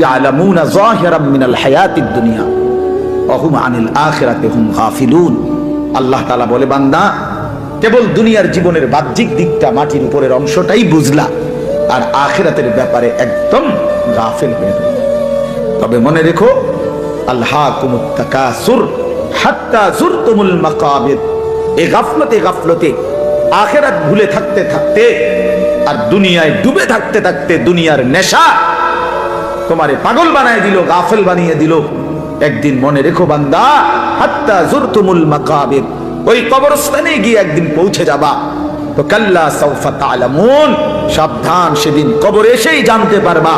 ইয়ালামুনা যাহিরাম মিনাল হায়াতিদ দুনিয়া। অহুম আনিল আখিরাতে হুম গাফিলুন। আল্লাহ তাআলা বলে, বান্দা, কেবল দুনিয়ার জীবনের বাহ্যিক দিকটা মাটির উপরের অংশটাই বুঝলা, আর আখিরাতের ব্যাপারে একদম গাফিল হয়ে গেল। তবে মনে রেখো আল্লাহ কুমুত্তাকাসুর হাত্তা জুরতুমুল মাকাবির। এই গাফলতে গাফলতে আখেরাত ভুলে থাকতে থাকতে আর দুনিয়ায় ডুবে থাকতে থাকতে দুনিয়ার নেশা তোমারে পাগল বানায় দিল, গাফেল বানিয়ে দিল। একদিন মনে রেখো বান্দা, হাত্তা জুরতুমুল মাকাবির। ওই কবরস্থানে গিয়ে একদিন পৌঁছে যাবা। তো কাল্লা সাউফা তালামুন সাবধান সেদিন কবর এসেই জানতে পারবা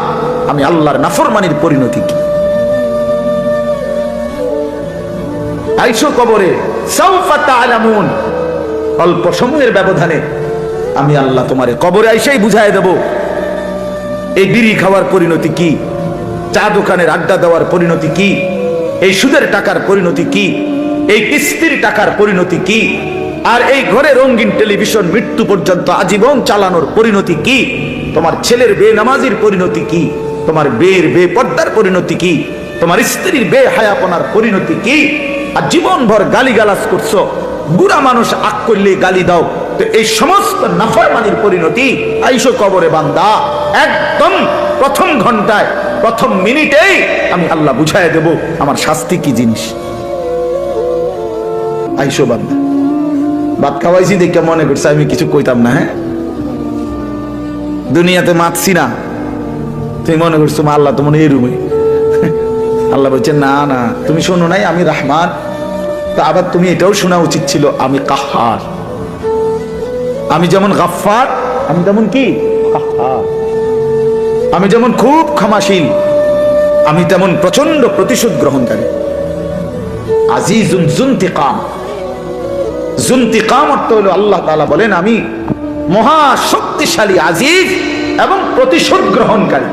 আমি আল্লাহর নাফরমানির পরিণতি কি। আইসো কবরে, সাউফা তালামুন অল্প সময়ের ব্যবধানে আমি আল্লাহ তোমারে কবরে আইসেই বুঝাই দেব। এই বিড়ি খাওয়ার পরিণতি কি? চা দোকানের আড্ডা দেওয়ার পরিণতি কি? এই সুদের টাকার পরিণতি কি? এই কিস্তির টাকার পরিণতি কি? আর এই ঘরে রঙিন টেলিভিশন মৃত্যু পর্যন্ত আজীবন চালানোর পরিণতি কি? তোমার ছেলের বে নামাজির পরিণতি কি? তোমার বের বে পর্দার পরিণতি কি? তোমার স্ত্রীর বে হায়াপনার পরিণতি কি? আর জীবনভর গালি গালাজ করছ। বুড়া মানুষ আক করলে গালি দাও। তো এই সমস্ত নাফরমানির পরিণতি আইসো কবরে বান্দা। একদম প্রথম ঘন্টায় প্রথম মিনিটেই আমি আল্লাহ বুঝাই দেব আমার শাস্তি কি জিনিস। আইসো বান্দা। ভাত খাওয়াইছি দেখে মনে করছে আমি কিছু কইতাম না হ্যাঁ? দুনিয়াতে মাতছি না। তুমি মনে করছ আল্লাহ তো মনে এই রুমে। আল্লাহ বলছে, না না, তুমি শোনো নাই, আমি রাহমান। তা আবার তুমি এটাও শোনা উচিত ছিল, আমি কাহার। আমি যেমন গাফার আমি তেমন কি? আমি যেমন খুব ক্ষমাশীল, আমি তেমন প্রচণ্ড প্রতিশোধ গ্রহণকারী। আজিজুন জুন্তিকাম। জুন্তিকাম অর্থ হলো আল্লাহ তালা বলেন, আমি মহা শক্তিশালী আজিজ এবং প্রতিশোধ গ্রহণকারী।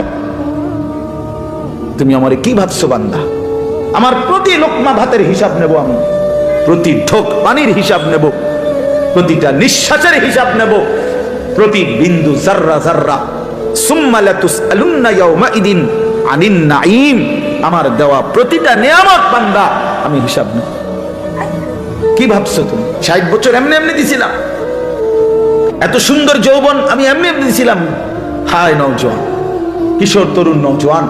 তুমি আমারে কি ভাবছ বান্দা? আমার প্রতি লোকমা ভাতের হিসাব নেব আমি, প্রতি ঢোক পানির হিসাব নেব, প্রতিটা নিঃশ্বাসের হিসাব নেব, প্রতি বিন্দু জাররা জাররা আমার দেওয়া প্রতিটা নিয়ামত, বান্দা, আমি হিসাব নেব কি ভাবছ তুমি? ষাট বছর এমনি এমনি দিছিলাম। এত সুন্দর যৌবন আমি এমনি এমনি দিছিলাম। হায় নওজোয়ান, কিশোর তরুণ নওজোয়ান,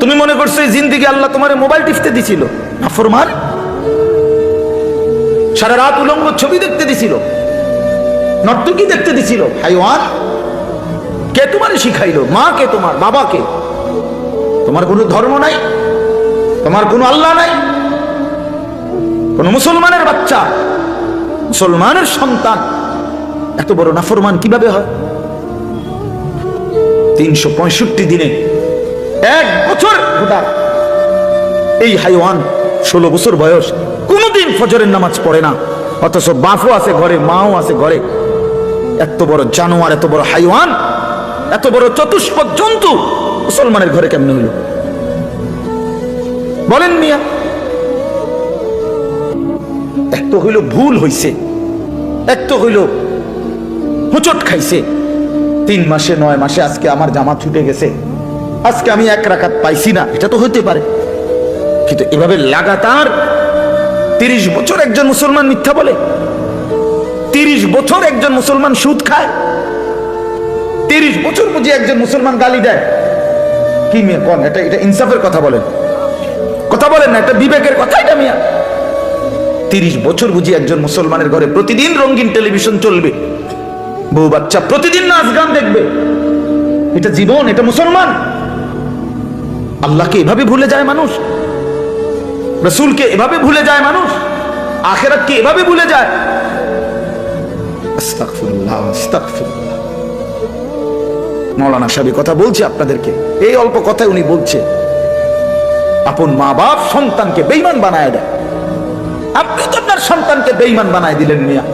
তুমি মনে করছ এই জিন্দিগি আল্লাহ তোমার মোবাইল টিপতে দিছিল? না ফরমান? সারা রাত উলঙ্গ ছবি দেখতে দিছিল। নর্তকী দেখতে দিছিল। হাইওয়ান? কে তোমার শিখাইলো? মা কে তোমার বাবা কে তোমার কোনো ধর্ম নাই? তোমার কোনো আল্লাহ নাই? কোন মুসলমানের বাচ্চা? মুসলমানের সন্তান? এত বড় নাফরমান কীভাবে হয়? তিনশো পঁয়ষট্টি দিনে এক বছর ভোটার এই হাইওয়ান ষোলো বছর বয়স কোনোদিন ফজরের নামাজ পড়ে না। অথচ বাপও আছে ঘরে, মাও আছে ঘরে। এত বড় জানোয়ার, এত বড় হাইওয়ান এত বড় চতুষ্পদ জন্তু মুসলমানের ঘরে কেমনে হইল? বলেন মিয়া। এক তো হইল ভুল হইছে, এক তো হইল হুচট খাইছে। তিন মাসে, নয় মাসে আজকে আমার জামা ছুটে গেছে, আজকে আমি এক রাকাত পাইছি না, এটা তো হইতে পারে। কিন্তু এভাবে লাগাতার তিরিশ বছর একজন মুসলমান মিথ্যা বলে, তিরিশ বছর একজন মুসলমান সুদ খায়। তিরিশ বছর বুঝি একজন মুসলমান গালি দেয়। কি মেয়ে কন এটা এটা ইনসাফের কথা বলেন। কথা বলেন না এটা বিবেকের কথা এটা মিয়া। তিরিশ বছর বুঝি একজন মুসলমানের ঘরে প্রতিদিন রঙিন টেলিভিশন চলবে। বউ বাচ্চা প্রতিদিন নাচ গান দেখবে। এটা জীবন এটা মুসলমান। আল্লাহকে এভাবে ভুলে যায় মানুষ। রসুলকে এভাবে ভুলে যায় মানুষ। আখেরাতকে এভাবে ভুলে যায়। আস্তাগফিরুল্লাহ, আস্তাগফিরুল্লাহ। মৌলানা সাহেব কথা বলছে আপনাদেরকে। এই অল্প কথায় উনি বলছে। আপন মা বাপ সন্তানকে বেইমান বানায় দেয়। আপনি তো আপনার সন্তানকে বেইমান বানায় দিলেন মিয়া।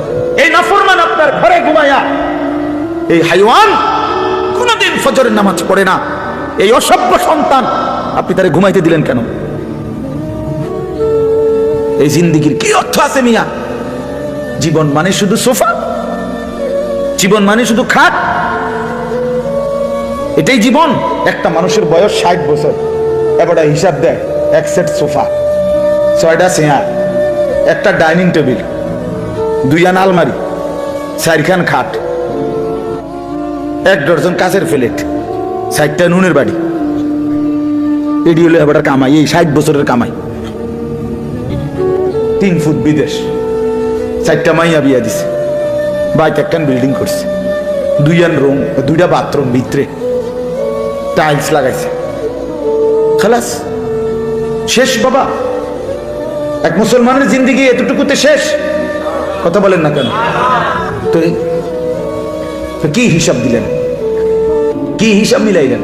এই নাফরমান আপনার ঘরে ঘুমায়া, এই হাইওয়ান কোনদিন ফজরের নামাজ পড়ে না। এই অসভ্য সন্তান আপনি তারে ঘুমাইতে দিলেন কেন? এই জিন্দিগির কি অর্থ আছে মিয়া? জীবন মানে শুধু সোফা? জীবন মানে শুধু খাট? এটাই জীবন। একটা মানুষের বয়স ষাট বছর। এবার হিসাব দেয় এক সেট সোফা, ছয়টা চেয়ার, একটা ডাইনিং টেবিল দুইয়ান আলমারি, চারখান খাট, এক ডজন কাছের প্লেট ষাটটা নুনের বাড়ি। এটি হলো এবার কামাই, এই ষাট বছরের কামাই। তিন ফুট বিদেশ, চারটা মাইয়া বিয়া দিছে, বাইক একখান বিল্ডিং করছে দুইয়ান রুম, দুইটা বাথরুম ভিতরে। টাইলস লাগাইছে। খালাস, শেষ বাবা। এক মুসলমানের জিন্দিগি এতটুকুতে শেষ। কথা বলেন না কেন? তো কি হিসাব দিলেন? কি হিসাব মিলাইলেন?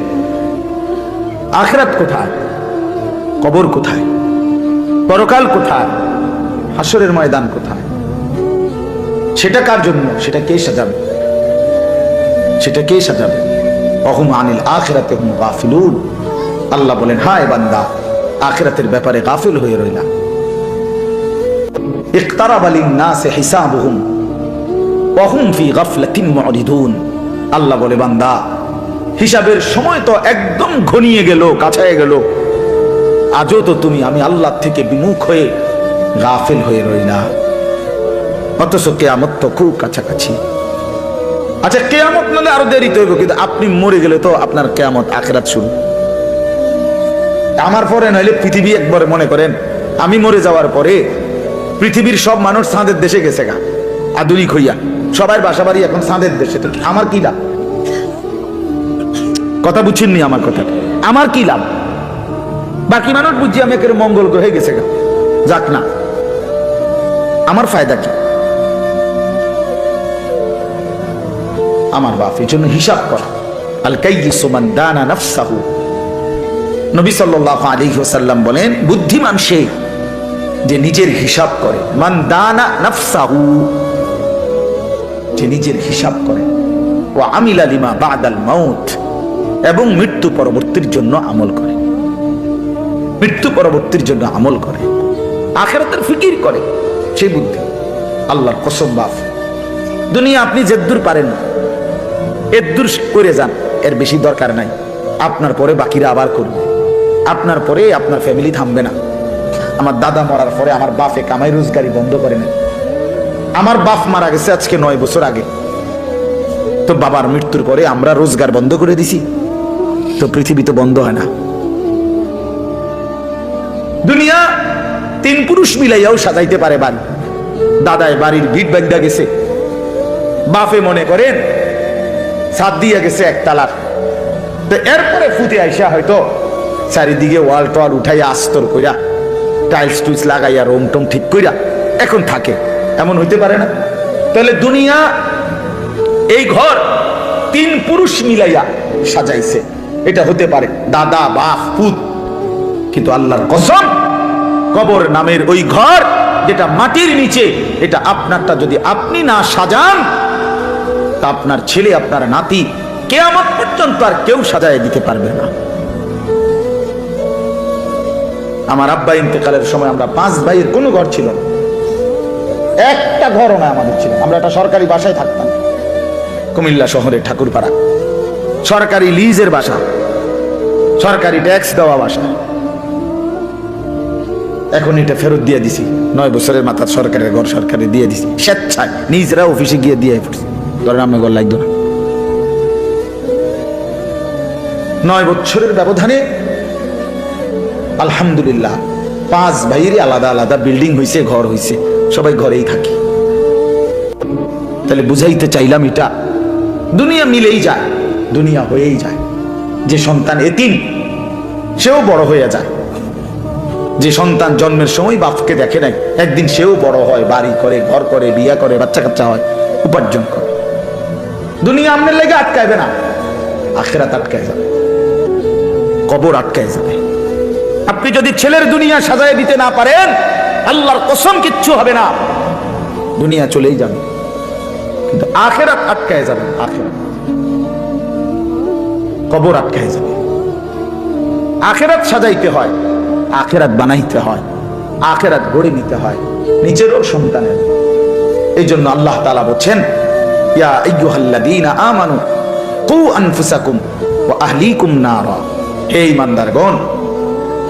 আখরাত কোথায়? কবর কোথায়? পরকাল কোথায়? হাসরের ময়দান কোথায়? সেটা কার জন্য? সেটা কে সাজাবে? সেটা কে সাজাবে? আনিল আখেরাতে আল্লাহ বলেন, হায় বান্দা, আখেরাতের ব্যাপারে গাফিল হয়ে রইলা। আল্লাহ বলে, বান্দা, হিসাবের সময় তো একদম ঘনিয়ে গেল, কাছায় গেল। আজও তো তুমি, আমি আল্লাহ থেকে বিমুখ হয়ে গাফিল হয়ে রইলা। অথচ কেয়ামত তো খুব কাছাকাছি। আচ্ছা কেয়ামত নালে আরও দেরিতে হইব, কিন্তু আপনি মরে গেলে তো আপনার কেয়ামত আখেরাত শুরু। আমার পরে নইলে পৃথিবী একবারে মনে করেন, আমি মরে যাওয়ার পরে পৃথিবীর সব মানুষ চাঁদের দেশে গেছে গা। আধুনিক হইয়া, সবাই বাসা বাড়ি এখন সাঁদের দেশে। তো আমার কি লাভ? কথা বুঝছেননি আমার কথা? আমার কি লাভ? বাকি মানুষ বুঝছি আমি একেবারে মঙ্গল গ্রহে গেছে গা। যাক না। আমার ফায়দা কি? আমার বাপ, এই জন্য হিসাব করা। আল কাইয়িসু মান দানা নাফসাহু। নবী সাল্লাল্লাহু আলাইহি ওয়াসাল্লাম বলেন, বুদ্ধিমান সে যে নিজের হিসাব করে। মান দানা নাফসাহু। যে নিজের হিসাব করে। ও আমিলা লিমা বাদাল মাউত। এবং মৃত্যু পরবর্তীর জন্য আমল করে। মৃত্যু পরবর্তীর জন্য আমল করে। আখেরাতের ফিকির করে। সেই বুদ্ধি। আল্লাহর কসম বাফ দুনিয়া আপনি যেদ্দুর পারেন এদ্দুর করে যান, এর বেশি দরকার নাই। আপনার পরে বাকিরা আবার করবে। আপনার পরে আপনার ফ্যামিলি থামবে না। আমার দাদা মরার পরে আমার বাপে কামাই রোজগারি বন্ধ করে নেয়। আমার বাপ মারা গেছে আজকে নয় বছর আগে। তো বাবার মৃত্যুর পরে আমরা রোজগার বন্ধ করে দিছি। তো পৃথিবী তো বন্ধ হয় না। দুনিয়া তিন পুরুষ মিলাইয়াও সাজাইতে পারে বাড়ি। দাদায় বাড়ির ভিট বান্ধা গেছে। বাপে মনে করেন সাত দিয়া গেছে এক তালার তো এরপরে ফুটে আইসা হয়তো চারিদিকে ওয়াল টোয়াল উঠাইয়া আস্তর কইরা, টাইলস টুইলস লাগাইয়া, রোম টোম ঠিক কইরা এখন থাকে। এমন হইতে পারে না? তাহলে দুনিয়া এই ঘর তিন পুরুষ মিলাইয়া সাজাইছে। এটা হতে পারে দাদা, বাপ, পুত। কিন্তু আল্লাহর কসম, কবর নামের ওই ঘর যেটা মাটির নিচে, এটা আপনারটা যদি আপনি না সাজান তা আপনার ছেলে, আপনার নাতি কে আমার পর্যন্ত আর কেউ সাজায় দিতে পারবে না। আমার আব্বা ইন্তেকালের সময় আমরা পাঁচ ভাইয়ের কোনো ঘর ছিল না। একটা ঘরও না আমাদের ছিল। আমরা একটা সরকারি বাসায় থাকতাম। কুমিল্লা শহরে ঠাকুরপাড়া। সরকারি লিজের বাসা। সরকারি ট্যাক্স দেওয়া বাসা। এখন এটা ফেরত দিয়ে দিছি। নয় বছরের মাথার সরকারের ঘর সরকারে দিয়ে দিছি। স্বেচ্ছায় নিজেরা অফিসে গিয়ে দিয়ে পড়ছি। ধরেন আমি ঘর লাগতো না নয় বছরের ব্যবধানে আলহামদুলিল্লাহ পাঁচ ভাইয়েরই আলাদা আলাদা বিল্ডিং হইছে, ঘর হইছে, সবাই ঘরেই থাকি। তাহলে বুঝাইতে চাইলাম এটা, দুনিয়া মিলেই যায়, দুনিয়া হয়েই যায়। যে সন্তান এতিম, সেও বড় হয়ে যায়। যে সন্তান জন্মের সময় বাপকে দেখে নাই, একদিন সেও বড় হয়, বাড়ি করে, ঘর করে, বিয়া করে, বাচ্চা কাচ্চা হয়, উপার্জন করে। দুনিয়া আপনার লেগে আটকাইবে না। আখেরাত আটকায় যাবে। কবর আটকায় যাবে। আপনি যদি ছেলের দুনিয়া সাজায় দিতে না পারেন, আল্লাহর কসম কিচ্ছু হবে না। দুনিয়া চলেই যাবে। কিন্তু আখেরাত আটকায় যাবে আখেরাত। কবর আটকায় যাবে। আখেরাত সাজাইতে হয়। আখেরাত বানাইতে হয়। আখেরাত গড়ে নিতে হয়। নিজেরও সন্তানের। এই জন্য আল্লাহ তালা বলছেন ইয়া আইয়ুহাল্লাযীনা আমানু কু আনফুসাকুম ওয়া আহলিকুম নারা। হে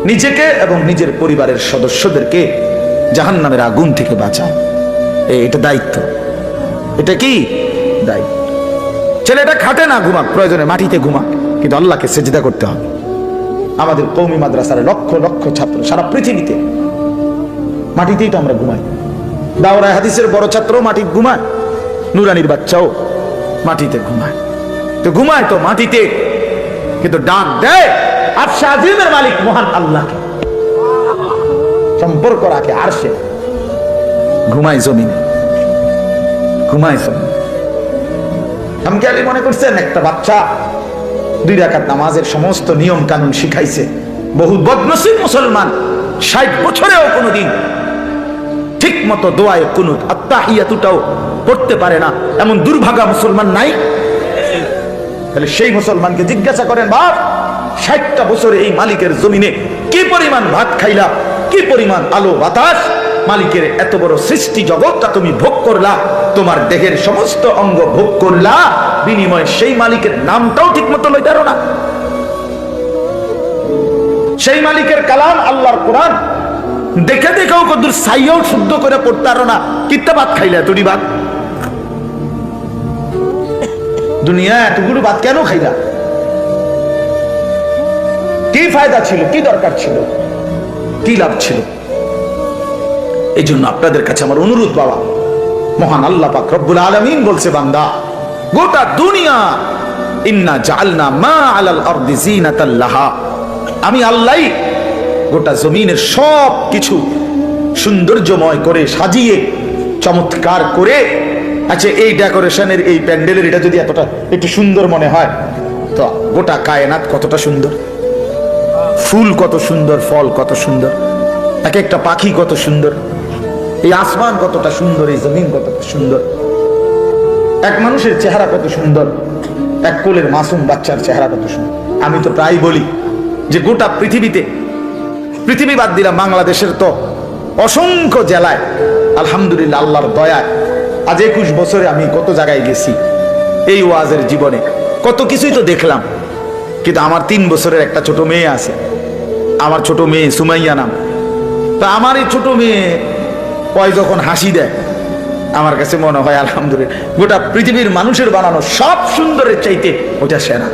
নিজেকে এবং নিজের পরিবারের সদস্যদেরকে জাহান্নামের আগুন থেকে বাঁচাও। এটা দায়িত্ব। এটা কি? দায়িত্ব। ছেলেটা খাটে না ঘুমাক, প্রয়োজনে মাটিতে ঘুমাক, কিন্তু আল্লাহকে সেজদা করতে হবে। আমাদের কৌমি মাদ্রাসার লক্ষ লক্ষ ছাত্র সারা পৃথিবীতে মাটিতেই তো আমরা ঘুমাই। দাওরায় হাদিসের বড় ছাত্র মাটি ঘুমায়। নুরানির বাচ্চাও মাটিতে ঘুমায়। তো ঘুমায় তো মাটিতে, কিন্তু ডাক দেয় আর আজিমের মালিক মহান আল্লাহকে। সম্পর্ক রাখে আর সে ঘুমায় জমিনে। ঘুমায় জমিনে। আলী মনে করছেন, একটা বাচ্চা দুই রাকাত নামাজের সমস্ত নিয়ম কানুন শিখাইছে। বহু বদনসিব মুসলমান, ষাট বছরেও কোনোদিন ঠিক মতো দোয়ায় কোনো আত্মাহিয়াতুটাও পড়তে পারে না, এমন দুর্ভাগা মুসলমান নাই। তাহলে সেই মুসলমানকে জিজ্ঞাসা করেন, বাপ, ষাটটা বছরে এই মালিকের জমিনে কি পরিমাণ ভাত খাইলা? কি পরিমাণ আলো বাতাস? মালিকের এত বড় সৃষ্টি জগৎটা তুমি ভোগ করলা, তোমার দেহের সমস্ত অঙ্গ ভোগ করলা, বিনিময়ে সেই মালিকের নামটাও ঠিক মতো লইতারো না। সেই মালিকের কালাম আল্লাহর কোরআন। দেখে দেখেও কদুর সাইয়াও শুদ্ধ করে পড়তারো না। কিত্তা ভাত খাইলা তুই ভাত? দুনিয়া এতগুলো ভাত কেন খাইলা? কি ফায়দা ছিল? কি দরকার ছিল? কি লাভ ছিল? এই জন্য আপনাদের কাছে আমার অনুরোধ, বাবা। মহান আল্লাহ পাক রব্বুল আলামিন বলছে, বান্দা, গোটা দুনিয়া, ইন্না জাআলনা মা আলাল আরদি জিনাতাল লাহা। আমি আল্লাহই গোটা জমিনের সব কিছু সৌন্দর্যময় করে সাজিয়ে, চমৎকার করে আচ্ছা এই ডেকোরেশনের এই প্যান্ডেলের এটা যদি এতটা একটু সুন্দর মনে হয়, তো গোটা কায়নাত কতটা সুন্দর? ফুল কত সুন্দর, ফল কত সুন্দর এক একটা পাখি কত সুন্দর, এই আসমান কতটা সুন্দর, এই জমিন কতটা সুন্দর, এক মানুষের চেহারা কত সুন্দর, এক কোলের মাসুম বাচ্চার চেহারা কত সুন্দর। আমি তো প্রায় বলি যে গোটা পৃথিবীতে পৃথিবী বাদ দিলাম বাংলাদেশের তো অসংখ্য জেলায়, আলহামদুলিল্লাহ, আল্লাহর দয়ায় আজ একুশ বছরে আমি কত জায়গায় গেছি এই ওয়াজের জীবনে। কত কিছুই তো দেখলাম। কিন্তু আমার তিন বছরের একটা ছোট মেয়ে আছে। আমার ছোট মেয়ে সুমাইয়া নাম। তা আমার এই ছোট মেয়ে পয় যখন হাসি দেয়, আমার কাছে মনে হয়, আলহামদুলিল্লাহ, গোটা পৃথিবীর মানুষের বানানো সব সুন্দরের চাইতে ওটা সেরা।